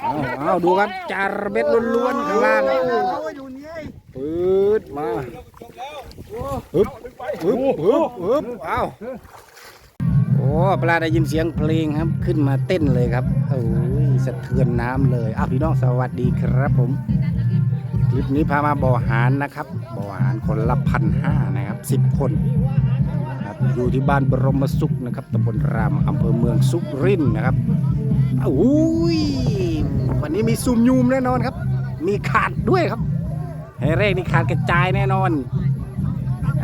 เอาเอาดูครับจารเม็ดล้วนๆข้างล่างปืดมาฮึบฮึบฮึบฮึบเอาโอ้ปลาได้ยินเสียงเพลงครับขึ้นมาเต้นเลยครับโอ้ยสะเทือนน้ำเลยอ้าวพี่น้องสวัสดีครับผมคลิปนี้พามาบ่อหารนะครับ บ่อหารคนละพันห้านะครับสิบคนครับอยู่ที่บ้านบรมสุขนะครับตำบลรามอำเภอเมืองสุรินทร์นะครับ อุ้ยวันนี้มีซุมยูมแน่นอนครับ มีขาดด้วยครับแห่แรกนี่ขาดกระจายแน่นอน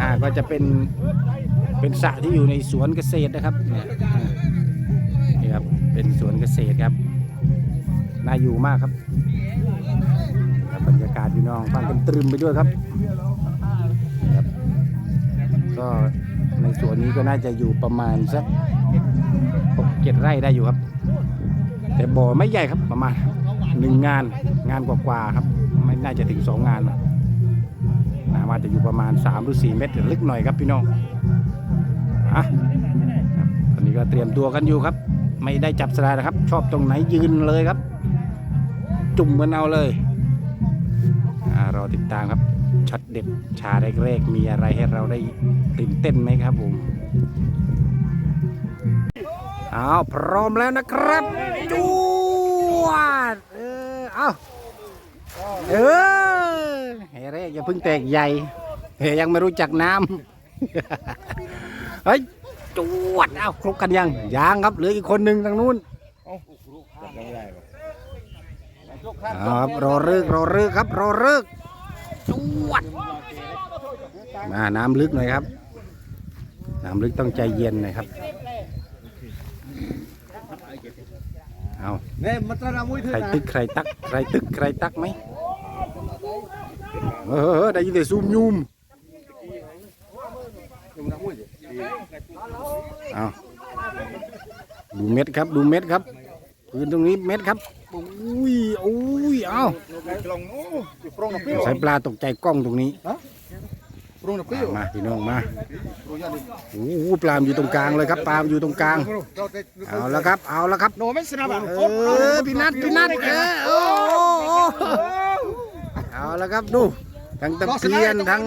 อ่าก็จะเป็นเป็นสระที่อยู่ในสวนเกษตรนะครับนี่ครับเป็นสวนเกษตรครับน่าอยู่มากครับบรรยากาศพี่น้องฟังกันตรึมไปด้วยครับครับก็ในสวนนี้ก็น่าจะอยู่ประมาณสักหกเจ็ดไร่ได้อยู่ครับ แต่บ่อไม่ใหญ่ครับประมาณหนึ่งงานงานกว่าๆครับ ไม่น่าจะถึงสองงานนะน่าว่าจะอยู่ประมาณ3หรือ4เมตรลึกหน่อยครับพี่น้องอะตอนนี้ก็เตรียมตัวกันอยู่ครับ ไม่ได้จับสลายนะครับ ชอบตรงไหนยืนเลยครับ จุ่มกันเอาเลยอ่ารอติดตามครับช็อตเด็ดชาแรกๆมีอะไรให้เราได้ตื่นเต้นไหมครับผม อาพร้อมแล้วนะครับจวดเออเอาเออเฮ้ยแรกอย่าเพิ่งแตกใหญ่เฮยังไม่รู้จักน้ำเฮ้ยจวดเอาครบกันยังยังครับเหลืออีกคนหนึ่งทางนู้นเอาครับรอเลิกรอเลิกครับรอเลิกจวดมาน้ำลึกหน่อยครับ น้ำลึกต้องใจเย็นหน่อยครับ เอา Ne, matara muy ใครตึกใครตักใครตึกใครตักไหมเออได้ยินแต่ซูมยูมเอาดูเม็ดครับดูเม็ดครับพื้นตรงนี้เม็ดครับอุ้ยอุ้ยเอา Klong, oh, di prong na pio. ใช้ปลาตกใจกล้องตรงนี้ Prong na มา pio. มาพี่น้องมา Prong yan. โอ้โหปลามนอยู่ตรงกลางเลยครับปลามนอยู่ตรงกลาง เอาแล้วครับ เอาแล้วครับ No, men sinaba. เออพี่นัทพี่นัทเออโอ้โอ้เอาแล้วครับดูทั้งตะเพียนทั้ง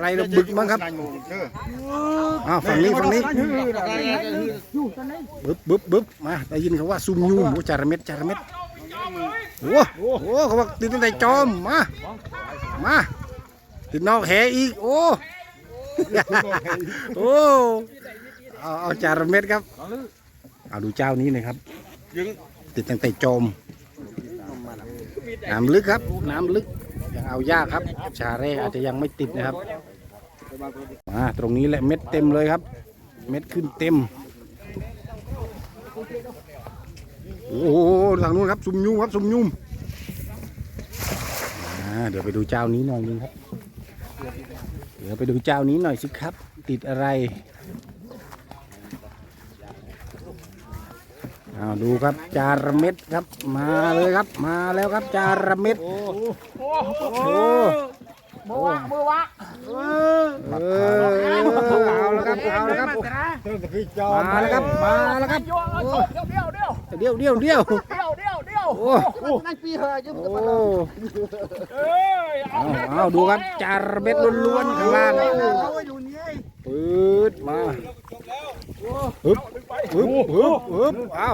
ไรระบึกมั้งครับอ้าวฝั่งนี้ฝั่งนี้บึ๊บบึ๊บบึ๊บมาได้ยินเขาว่าซุ่มยูมโอ้จาระเม็ดจาระเม็ดโอ้โหเขาบอกติดตั้งแต่จอมมามา ติดนอกแหอีก โอ้โอ้เอาเอาจาระเม็ดครับ เอาดูเจ้านี้หน่อยครับ ติดตั้งแต่จอมน้ำลึกครับ น้ำลึกยังเอายากครับ ชาเร่อาจจะยังไม่ติดนะครับมาตรงนี้แหละเม็ดเต็มเลยครับ เม็ดขึ้นเต็ม โอ้โหทางนู้นครับซุ่มยุ่มครับซุ่มยุ่มอ่าเดี๋ยวไปดูเจ้านี้หน่อยนึงครับ เดี๋ยวไปดูเจ้านี้หน่อยสิครับ ติดอะไรเอาดูครับจาระเม็ดครับมาเลยครับ มาแล้วครับจาระเม็ดโอ้โหมือวะมือวะเออเอาแล้วครับเอาแล้วครับมาแล้วครับมาแล้วครับเดี๋ยวเดี๋ยวเดี๋ยวเดี๋ยวเดี๋ยวเดี๋ยวเดี๋ยวเดี๋ยวเดี๋ยวเดี๋ยวโอ้ Nang piha je โอ้ เอ้าเอาดูครับจารเม็ดล้วนๆข้างล่างปืดมาฮึบฮึบฮึบฮึบเอา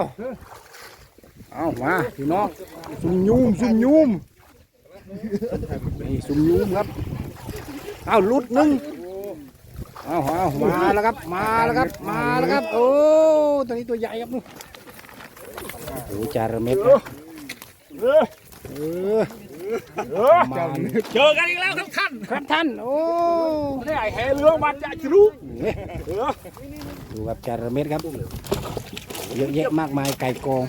เอามาพี่น้องซุ่มยุ่มซุ่มยุ่มนี่ซุ่มยุ่มครับเอาลุดหนึ่งเอาเอามาแล้วครับ มาแล้วครับ มาแล้วครับ โอ้ตัวนี้ตัวใหญ่ครับนู่นโอ้จาระเม็ดนะเออ เจอกันอีกแล้วครับท่านครับท่านโอ้ได้ไอ้แห่เรือมาจะจะรู้ดูครับจาระเม็ดครับเยอะแยะมากมายไก่กอง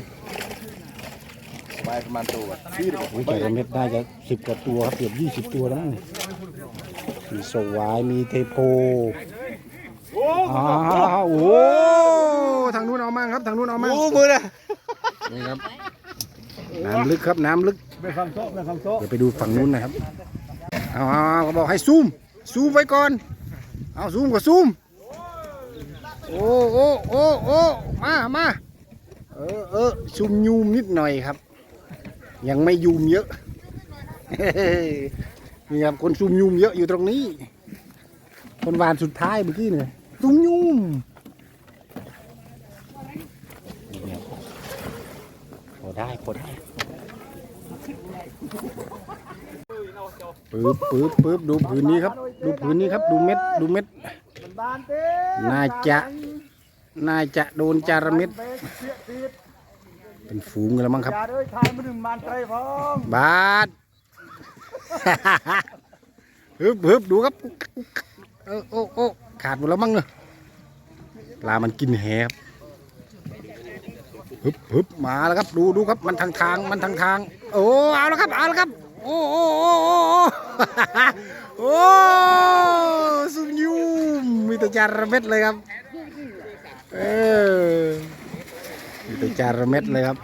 Baik mantu. โอ้ยจาระเม็ดได้จะสิบกว่าตัวครับเกือบยี่สิบตัวแล้วมั้งมีสวายมีเทโพอ้าวโอ้ทางนู้นเอามั่งครับทางนู้นเอามั่ง Oh, mưa nè. นี่ครับน้ำลึกครับน้ำลึก Bên phòng số, bên phòng số. เดี๋ยวไปดูฝั่งนู้นนะครับเอาเอาเอาเขาบอกให้ซูมซูมไว้ก่อนเอาซูมก็ซูมโอ้โอ้โอ้โอ้มามาเออเออซูมยูมนิดหน่อยครับ ยังไม่ยุมเยอะนี่ครับคนซุ่มยุมเยอะอยู่ตรงนี้ คนหวานสุดท้ายเมื่อกี้เนี่ยซุ่มยุมนี่ครับพอได้พอได้ ปึ๊บปึ๊บปึ๊บดูผืนนี้ครับ ดูผืนนี้ครับ ดูเม็ด ดูเม็ดบานเต้น่าจะ น่าจะโดนจาระเม็ดเบ็ดเสียติดเป็นฝูงกันแล้วมั้งครับอย่าเด้ยทายมาหนึ่งบานไตรพร้อมบาฮึบฮึบดูครับ โอ้โอ้ขาดหมดแล้วมั้งเนอะปลามันกินแหครับ ฮึบฮึบมาแล้วครับดูดูครับมันทางทางมันทางทาง โอ้เอาแล้วครับเอาแล้วครับ โอ้โอ้โอ้โอ้โอ้โอ้ซุมยูมมีแต่จาระเม็ดเลยครับเออมีแต่จาระเม็ดเลยครับ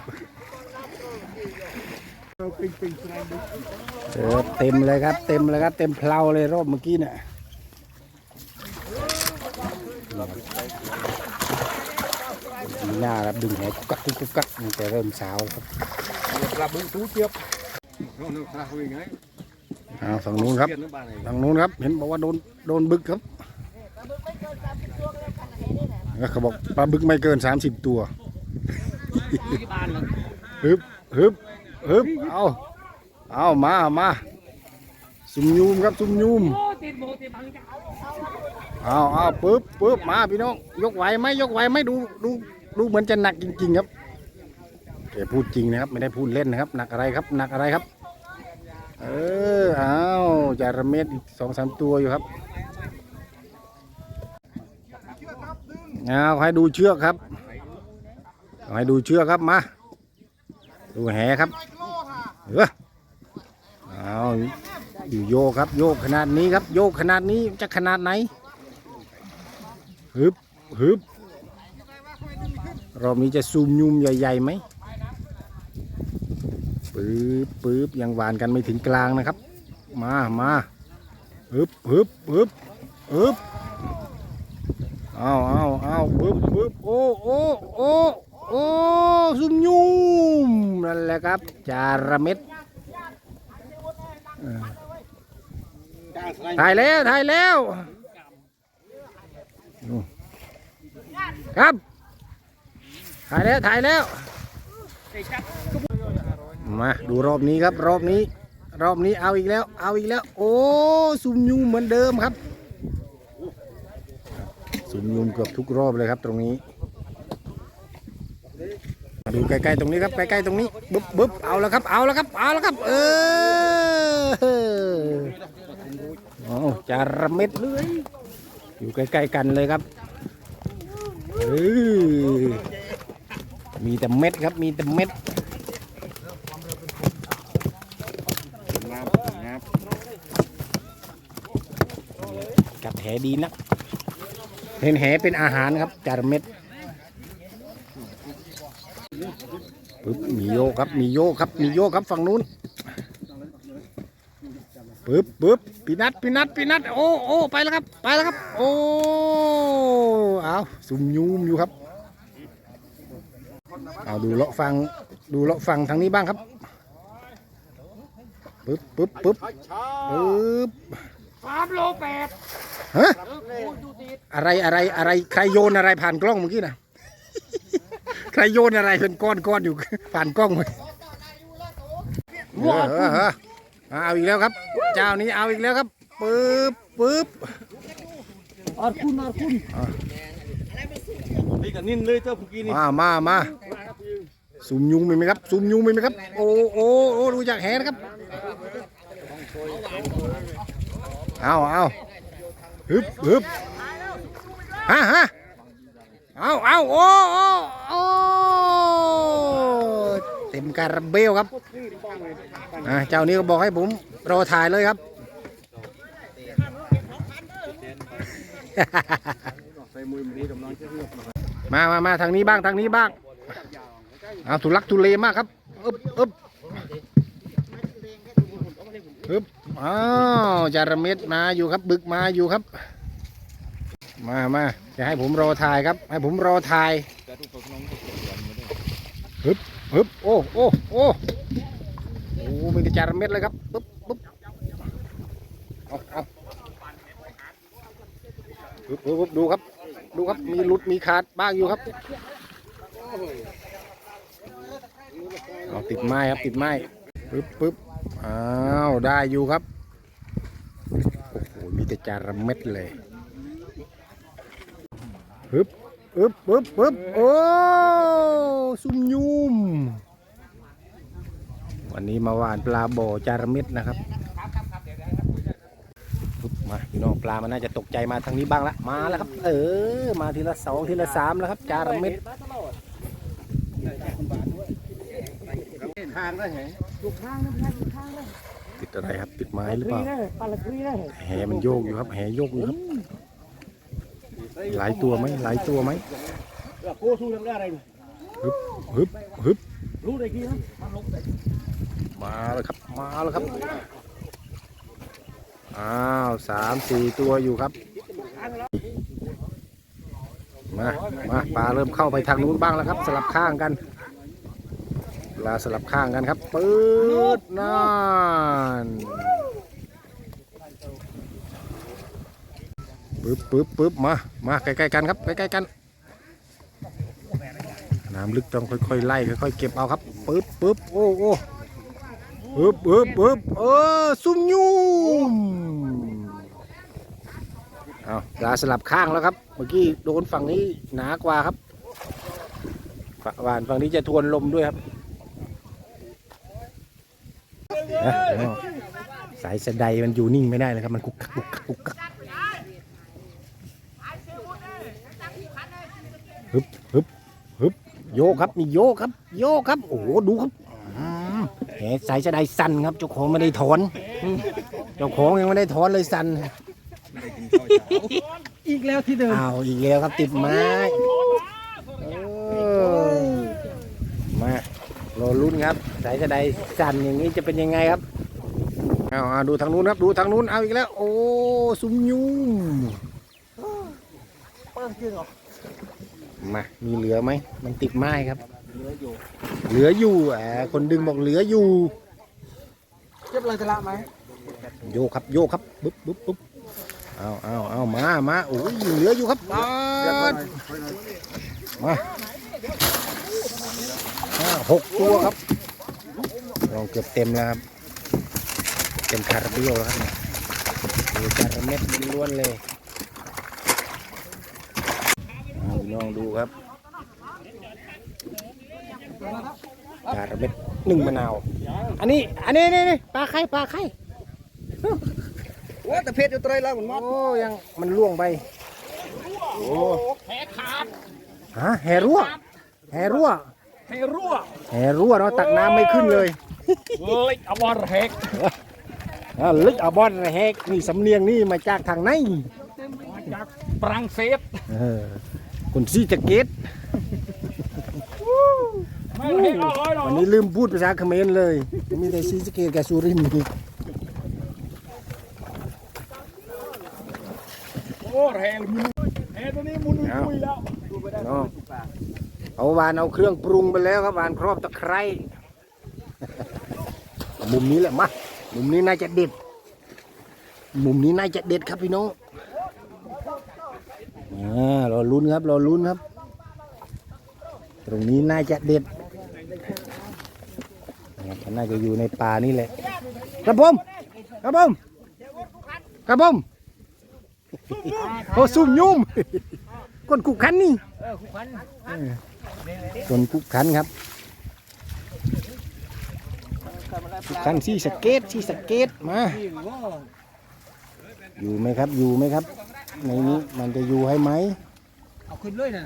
เออเต็มเลยครับเต็มเลยครับเต็มเพลาเลยรอบเมื่อกี้เนี่ย มีหน้าครับดึงแหกุกกักกุกกุกกักมันจะเริ่มสาวแล้วครับปลาบึ้งตู้เจี๊ยบนู่นนู่นปลาวิ่งไงอ้าวฝั่งนู้นครับเปลี่ยนนึกบ้านไหนทางนู้นครับ เห็นบอกว่าโดนโดนบึกครับแล้วเขาบอกปลาบึกไม่เกิน30ตัวที่บ้านเลยฮึบฮึบฮึบเอาเอามามาซุ่มยูมครับซุ่มยูมโอ้ติดโบติดบังจ้าเอาเอาปึ๊บปึ๊บมาพี่น้องยกไหวไหมยกไหวไหมดูดู ดูเหมือนจะหนักจริง ๆ ครับแกพูดจริงนะครับ ไม่ได้พูดเล่นนะครับ หนักอะไรครับ หนักอะไรครับ เออเอาวจาระเม็ดอีกสองสามตัวอยู่ครับเอาให้ดูเชือกครับให้ดูเชือกครับมาดูแหครับเออเอาอยู่โยกครับ โยกขนาดนี้ครับ โยกขนาดนี้จะขนาดไหนฮึบฮึบ รอบนี้จะซูมยุมใหญ่ๆไหมปื๊บปื๊บยังหวานกันไม่ถึงกลางนะครับ มามาฮึบฮึบฮึบฮึบเอาเอาเอาปึ๊บปึ๊บโอ้โอ้โอ้โอ้ซุมยุ่มนั่นแหละครับ จาระเม็ดถ่ายแล้วถ่ายแล้ว ครับ ถ่ายแล้วถ่ายแล้ว มาดูรอบนี้ครับรอบนี้ รอบนี้เอาอีกแล้ว เอาอีกแล้ว โอ้ซุมยูมเหมือนเดิมครับซุมยูมเกือบทุกรอบเลยครับตรงนี้ดูใกล้ๆตรงนี้ครับใกล้ๆตรงนี้บึ๊บบึ๊บเอาแล้วครับเอาแล้วครับเอาแล้วครับ เออโอ้จาระเม็ดเลยอยู่ใกล้ๆกันเลยครับเออ มีแต่เม็ดครับ มีแต่เม็ดกัดแหดีนัก เห็นแหเป็นอาหารครับจาระเม็ดปึ๊บมีโยกครับ มีโยกครับ มีโยกครับฝั่งนู้นปึ๊บปึ๊บปีนัดปีนัดปีนัดโอ้โอ้ไปแล้วครับ ไปแล้วครับ โอ้ เอาซุ่มยูมอยู่ครับ เอาดูเลาะฟังดูเลาะฟังทางนี้บ้างครับปึ๊บปึ๊บปึ๊บปึ๊บสามโลแปดฮะอะไรอะไรอะไรใครโยนอะไรผ่านกล้องเมื่อกี้นะใครโยนอะไรเป็นก้อนก้อนอยู่ผ่านกล้องไปเออเออเออเอาอีกแล้วครับ เจ้านี้เอาอีกแล้วครับปึ๊บปึ๊บอดคุณอดคุณนี่กับนินเลยเจ้าผู้กี้นี่มามามา ซุ่มยุงมีไหมครับซุ่มยุงมีไหมครับ โอ้โอ้โอ้ดูจากแหนะครับเอาเอาฮึบฮึบฮะฮะเอาเอาโอ้โอ้โอ้เต็มการะเบลครับอ่าเจ้านี้ก็บอกให้ผมรอถ่ายเลยครับมามามาทางนี้บ้าง ทางนี้บ้างเอาทุลักทุเลมากครับอึบอึบอึบอ้าวจาระเม็ดมาอยู่ครับ บึกมาอยู่ครับ มามาจะให้ผมรอถ่ายครับ ให้ผมรอถ่ายฮึบฮึบโอ้โอ้โอ้มีแต่จาระเม็ดเลยครับปุ๊บปุ๊บเอาเอาปุ๊บปุ๊บปุ๊บดูครับ ดูครับมีหลุดมีขาดบ้างอยู่ครับ เอาติดไม้ครับติดไม้ปึ๊บปึ๊บอ้าวได้อยู่ครับโอ้โหมีแต่จาระเม็ดเลยปึ๊บปึ๊บปึ๊บปึ๊บโอ้ซุ่มยุ่มวันนี้มาหวานปลาบ่อจาระเม็ดนะครับปึ๊บมาพี่น้องปลามันน่าจะตกใจมาทางนี้บ้างละมาแล้วครับ เออ มาทีละสองทีละสามแล้วครับ จาระเม็ด ทางได้ไงติดอะไรครับติดไม้หรือเปล่าปลาครีได้แหมันโยกอยู่ครับ แหโยกอยู่ครับ หลายตัวไหมหลายตัวไหมโก้สู้ยังได้อะไรฮึบฮึบฮึบรู้ได้กี่นะมาแล้วครับมาแล้วครับอ้าวสามสี่ตัวอยู่ครับ มามาปลาเริ่มเข้าไปทางนู้นบ้างแล้วครับ สลับข้างกันป ลาสลับข้างกันครับปื๊ดนั่นปึ๊บปึ๊บปึ๊บมามาใกล้ๆกันครับใกล้ๆกันน้ำลึกต้องค่อยๆไล่ค่อยๆเก็บเอาครับปึ๊บปึ๊บโอ้โอ้ปึ๊บปึ๊บปึ๊บเออซุ่มยุ่มเอาปลาสลับข้างแล้วครับ เมื่อกี้โดนฝั่งนี้หนากว่าครับฝหวานฝั่งนี้จะทวนลมด้วยครับ เอ๊ะเอาสายสะใดมันอยู่นิ่งไม่ได้เลยครับ มันกุกกักกุกกักกุกกักฮึบฮึบฮึบโยกครับมีโยกครับ โยกครับ โอ้โหดูครับอืมแหสายจะได้สั่นครับเจ้าของไม่ได้ถอนอืมเจ้าของยังไม่ได้ถอนเลยสั่นอีกแล้วที่เดิม อ้าวอีกแล้วครับติดไม้เออมารอ ลุ้นครับ สายจะได้สั่นอย่างนี้จะเป็นยังไงครับเอาเอาดูทางนู้นครับ ดูทางนู้นเอาอีกแล้ว โอ้ซุ้มยุ่มเปิ้งจริงเหรอมามีเหลือไหมมันติดไม้ครับ เหลืออยู่แหมคนดึงบอกเหลืออยู่เจ็บอะไรจะละไหมโยกครับโยกครับปุ๊บปุ๊บปุ๊บเอาเอาเอามามาโอ้ยเหลืออยู่ครับปาดมา ห้าหกตัวครับลองเกือบเต็มแล้วครับ เต็มคาราเบลแล้วครับดูคาราเม็ดล้วนๆเลยเอาพี่น้องดูครับคาราเม็ดหนึ่งมะนาว อันนี้ อันนี้นี่นี่ปลาไข่ปลาไข่ว่าแต่เพชรอยู่ไตรแล้วมันมอดโอ้ยังมันล่วงไปโอ้แหขาดฮะแหรั่วแหรั่วให้ รั่วแหรั่วเนาะตักน้ำไม่ขึ้นเลยเฮ้ยเอาบอลแหกอ่าลึกเอาบอลแหกนี่สำเนียงนี่มาจากทางไหนจากฝรั่งเศสเออคุณซีจะเกตไม่แหกเอาร้อยหรอกวันนี้ลืมพูดภาษาเขมรเลย มีแต่ซีสะเกตกับสุรินทร์อีกโอ้แหกมุนแหกตัวนี้มุนมุยแล้ว เอาวานเอาเครื่องปรุงไปแล้วครับวานครอบตะไคร้มุมนี้แหละมามุมนี้น่าจะเด็ด มุมนี้น่าจะเด็ดครับพี่น้องอรอลุ้นครับรอลุ้นครับ ตรงนี้น่าจะเด็ดอันน่าจะอยู่ในป่านี่แหละครับผมครับผมครับผมโอ้ซุ่มยุ่มก้นกุกขันนี่เออคุกคัน ก้นกุกขันครับกุกขันซี่สเกตซี่สเกตมา อยู่ไหมครับ อยู่ไหมครับ ในนี้มันจะอยู่ให้ไหมเอาขึ้นเลยน่ะ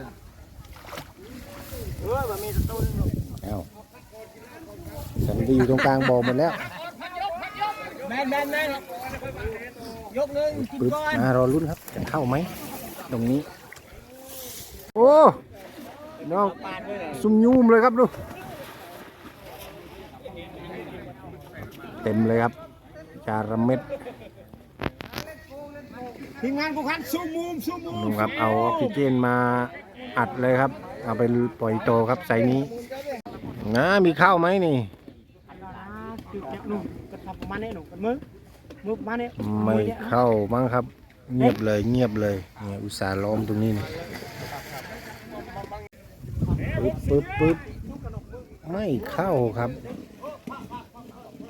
เออมันมีตัวนึงเอ้าฉันไปอยู่ตรงกลางบ่อหมดแล้วแมนแมนแมนยกหนึ่งกินปึ๊บก้อนมารอรุ่นครับจะเข้าไหม ตรงนี้ โอ้ น้องซุ่มยุ่มเลยครับดูเต็มเลยครับจาระเม็ดทีมงานกูคันสู้มุมสู้มุมนุ่งครับเอาออกซิเจนมาอัดเลยครับ เอาไปปล่อยโตครับไซส์นี้นะมีข้าวไหมนี่จุดเจ็บหนุ่มกระทำประมาณนี้หนุ่มกันมือมือประมาณนี้ไม่เข้ามั้งครับ เงียบเลยเงียบเลยเนี่ยอุตส่าห์ล้อมตรงนี้นี่ ปึ๊บปึ๊บปึ๊บไม่เข้าครับ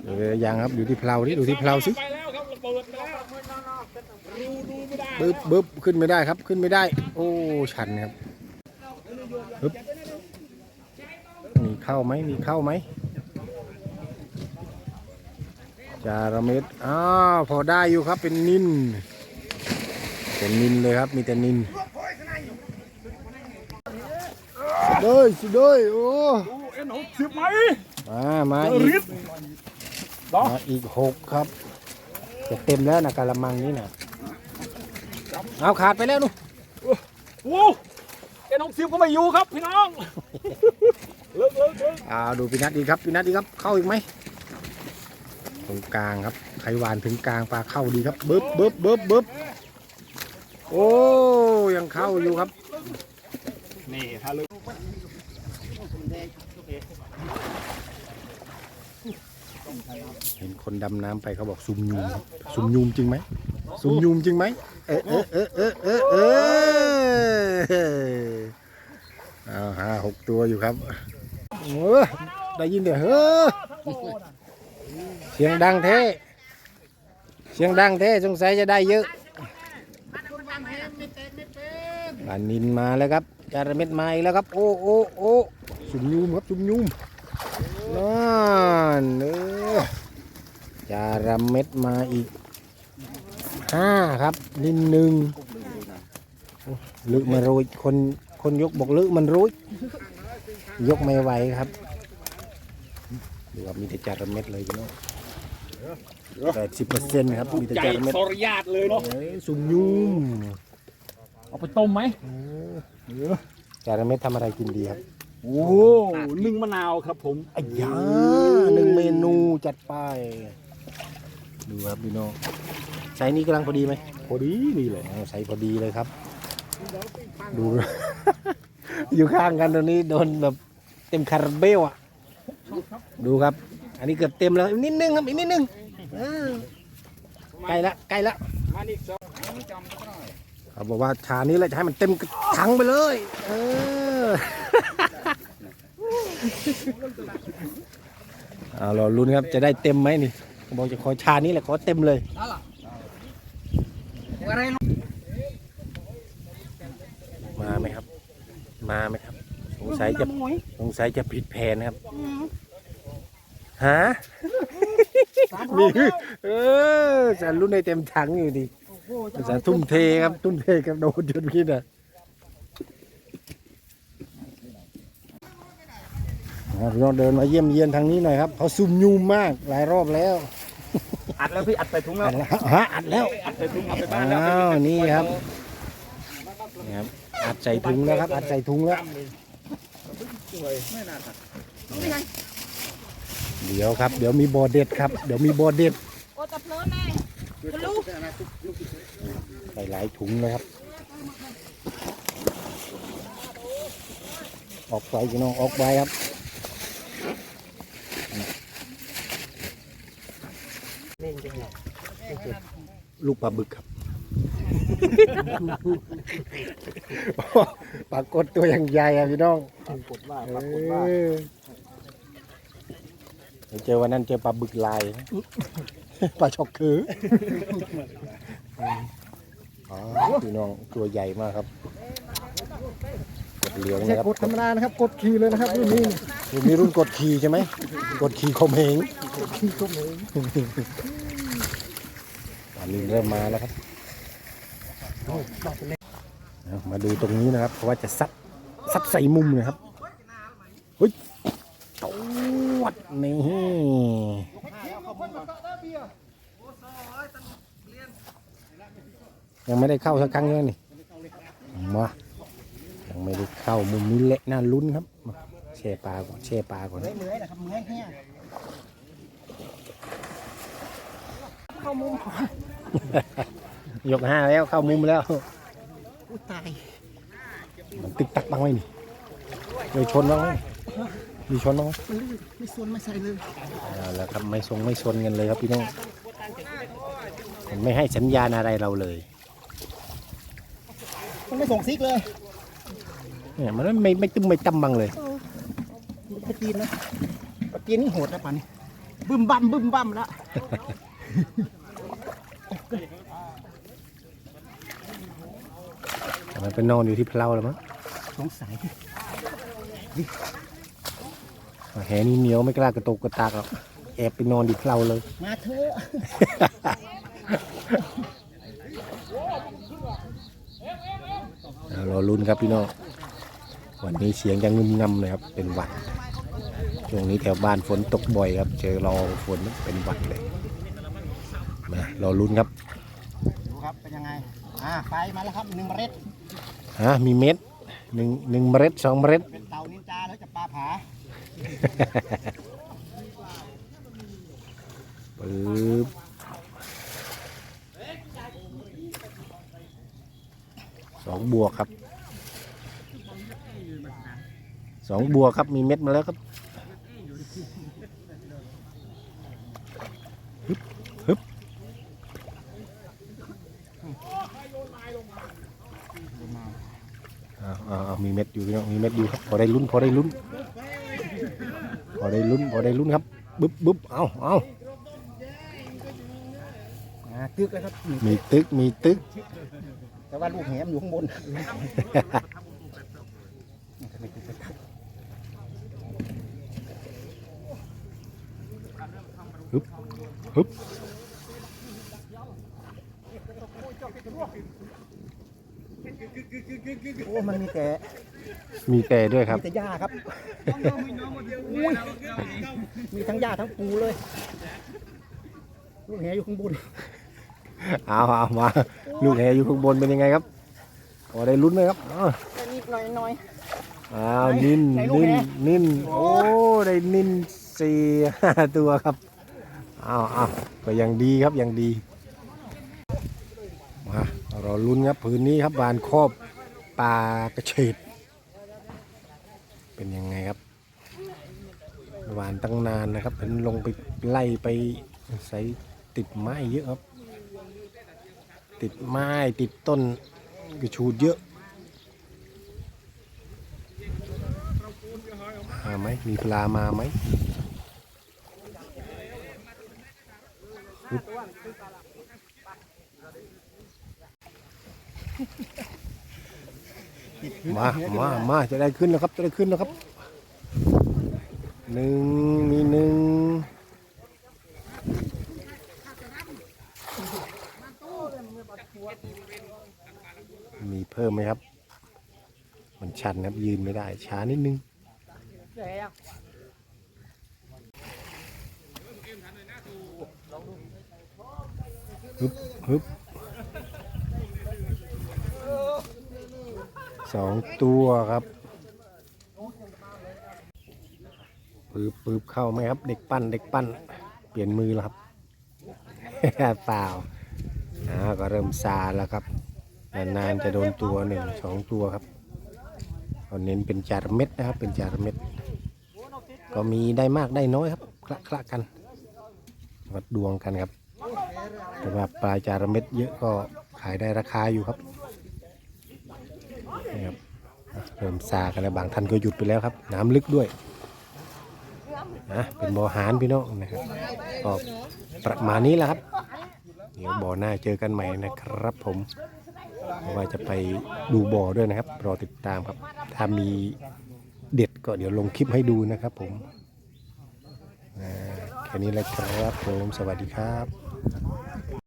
เออยังครับอยู่ที่เพลาที่ดูที่เพลาสิปึ๊บปึ๊บขึ้นไม่ได้ครับขึ้นไม่ได้ โอ้ชันครับปึ๊บมีเข้าไหมมีเข้าไหมจาระเม็ดอ้าวพอได้อยู่ครับเป็นนินเป็นนินเลยครับมีแต่นินสุด เลยสุดเลยโอ้เอ็นหกสิบไหมมามาอีกมาอีกหกครับ จะเต็มแล้วนะกะละมังนี้นะเอาขาดไปแล้วนู่นโอ้เอ็นหกสิบก็ไม่อยู่ครับพี่น้องเลิกเลิกเลิกอ่าดูพี่นัดดีครับพี่นัดดีครับเข้าอีกไหมตรงกลางครับไขหวานถึงกลางปลาเข้าดีครับบึ๊บบึ๊บบึ๊บบึ๊บโอ้ยังเข้าอยู่ครับ นี่ถ้าเลิกเห็นคนดำน้ำไปเขาบอกซุมยูมซุมยูมจริงไหมซุมยูมจริงไหมเออเออเออเออเออเออเอาห้าหกตัวอยู่ครับโอ้ได้ยินเดี๋ยวเฮ้อเสียงดังแท้เสียงดังแท้สงสัยจะได้เยอะปลานินมาแล้วครับ จาระเม็ดมาอีกแล้วครับ โอ้โอ้โอ้ซุมยูมครับซุมยูมนั่นเออจาระเม็ดมาอีกห้าครับนินหนึ่งลึกมาโรยคนคนยกบอกลึกมันรุยยกไม่ไหวครับดูว่ามีแต่จาระเม็ดเลยพี่น้องแปดสิบเปอร์เซ็นต์ครับมีแต่ใจจาระเม็ดทรยาทเลยเนาะเอ้ยสุ่มยุ่มเอาไปต้มไหม จาระเม็ดทำอะไรกินดีครับโอ้นึ่งมะนาวครับผมอ้ยาหนึ่งเมนูจัดไป ดูครับพี่น้องใส่นี้กำลังพอดีไหมพอดีนี่แหละเอาใส่พอดีเลยครับ ดู อยู่ข้างกันตรงนี้โดนแบบเต็มคาราเบลอะ ดูครับ อันนี้เกือบเต็มแล้วอีกนิดนึงครับอีกนิดนึงเออใกล้ละใกล้ละมาอีกสอง เขาบอกว่าชานี้แหละจะให้มันเต็มถังไปเลย เออเอาราลุ้นครับจะได้เต็มไหมนี่เขาบอกจะขอชานี้แหละขอเต็มเลยมาไหมครับ มาไหมครับสงสัยจะสงสัยจะผิดแผนครับฮะมีเออจะรุ่นในเต็มถังอยู่ดิ จะทุ่มเทครับทุ่มเทกับโดนจนคิดอะครับพี่น้องเดินมาเยี่ยมเยียนทางนี้หน่อยครับเขาซุ่มยุมมากหลายรอบแล้ว อัดแล้วพี่อัดใส่ถุงแล้อัวดแล้วฮะอัดแล้วอัดใส่ถุงเอาไปบ้านแล้วอ้าวนี่ครับนี่ครับอัดใส่ถุงแล้วครับ อัดใส่ถุงแล้วเดี๋ยวครับ เดี๋ยวมีบอเด็ดครับ เดี๋ยวมีบอเด็ดโอ้ตะเพลินแม่คุณลูก ใส่หลายถุงเลยครับ ออกไปพี่น้องออกไปครับลูกปลาบึกครับปรากฏตัวอย่างใหญ่อะพี่น้องกดว่าเออ เดี๋ยวเจอวันนั้นเจอปลาบึกลายปลาช็อกคืออ๋อพี่น้องตัวใหญ่มากครับกดเหลืองนะครับกดธรรมดานะครับ กดขี่เลยนะครับรุ่นนี้รุ่นนี้รุ่นกดขี่ใช่ไหมกดขี่คมเหงอันนี้เริ่มมาแล้วครับเอามาดูตรงนี้นะครับ เพราะว่าจะซัดซัดใส่มุมเลยครับเฮ้ยตวด นี่ยังไม่ได้เข้าสักครั้งเลยนี่มายังไม่ได้เข้ามุมนี้เละน่าลุ้นครับมาแช่ปลาก่อนแช่ปลาก่อนเหนื่อยนะครับเหนื่อยแห้งยกห้าแล้วเข้ามุมแล้วอุ้ยตายมันตึกตักบ้างไหมนี่เคยชนบ้างไหม มีชนบ้างไหมไม่ส่วนไม่ใส่เลยเอาแล้วครับไม่ทรงไม่ชนกันเลยครับพี่น้องมันไม่ให้สัญญาณอะไรเราเลยมันไม่ส่งซิกเลยเนี่ยมันไม่ไม่ตึมไม่จำบังเลยปลาจีนนะปลาจีนนี่โหดนะป่านนี้บึ้มบั่มบึ้มบั่มละมันไปนอนอยู่ที่เพลาแล้วมั้งสงสัย แหนี่เหนียวไม่กล้ากระตุกกระตากหรอกแอบไปนอนที่เพลาเลย มาเถอะเอารอลุ้นครับพี่น้อง วันนี้เสียงจะงึมงำเลยครับ เป็นหวัด ช่วงนี้แถวบ้านฝนตกบ่อยครับ เจอรอฝนเป็นหวัดเลย มารอลุ้นครับดูครับ เป็นยังไง อ่าไฟมาแล้วครับหนึ่งเมล็ดฮะมีเม็ดหนึ่งหนึ่งเมล็ดสองเมล็ดเป็นเต่านินจาแล้วจะปลาผา ปึ๊บสองบัวครับสองบัวครับมีเม็ดมาแล้วครับฮึบฮึบอ้าอ้ามีเม็ดอยู่พี่น้องมีเม็ดอยู่ครับพอได้ลุ้นพอได้ลุ้น พอได้ลุ้นพอได้ลุ้นครับบึ๊บบึ๊บเอาเอาอ่าตึกเลยครับนี่มีตึกมีตึกแต่ว่าลูกแหมอยู่ข้างบนฮึบฮึบโอ้มันมีแต่มีแต่ด้วยครับมีแต่หญ้าครับอุ้ย มีทั้งหญ้าทั้งปูเลยลูกแหอยู่ข้างบนเอาเอามา ลูกแหอยู่ข้างบนเป็นยังไงครับพอได้ลุ้นไหมครับอ้าวนิดหน่อยหน่อยอ้าวนิ่นไหนลูกนิ่นแหนิ่นโอ้โอ้ได้นิ่นสี่ห้าตัวครับอ้าวอ้าวก็ยังดีครับยังดีมาเราลุ้นครับพื้นนี้ครับบานครอบปลากระเฉดเป็นยังไงครับ หวานตั้งนานนะครับเห็นลงไปไล่ไปใส่ติดไม้เยอะครับ ติดไม้ติดต้นกระชูดเยอะมาไหมมีปลามาไหมมา มา มา จะได้ขึ้นแล้วครับ จะได้ขึ้นแล้วครับ หนึ่งมีหนึ่งมีเพิ่มไหมครับ มันชันครับยืนไม่ได้ ช้านิดนึงฮึบฮึบสองตัวครับ ปืบปืบเข้าไหมครับ เด็กปั้นเด็กปั้น เปลี่ยนมือแล้วครับเปล่าอ่าก็เริ่มซาแล้วครับ นานๆจะโดนตัวหนึ่งสองตัวครับเอาเน้นเป็นจาระเม็ดนะครับ เป็นจาระเม็ด ก็มีได้มากได้น้อยครับ คละคละกัน วัดดวงกันครับแต่ว่าปลาจาระเม็ดเยอะก็ขายได้ราคาอยู่ครับนี่ครับเริ่มซากันแล้วบางท่านก็หยุดไปแล้วครับ น้ำลึกด้วย นะเป็นบ่อหารพี่น้องนะครับก็ประมาณนี้แหละครับ เดี๋ยวบ่อหน้าเจอกันใหม่นะครับ ผมว่าจะไปดูบ่อด้วยนะครับ รอติดตามครับ ถ้ามีเด็ดก็เดี๋ยวลงคลิปให้ดูนะครับ ผมแค่นี้แหละครับผมสวัสดีครับ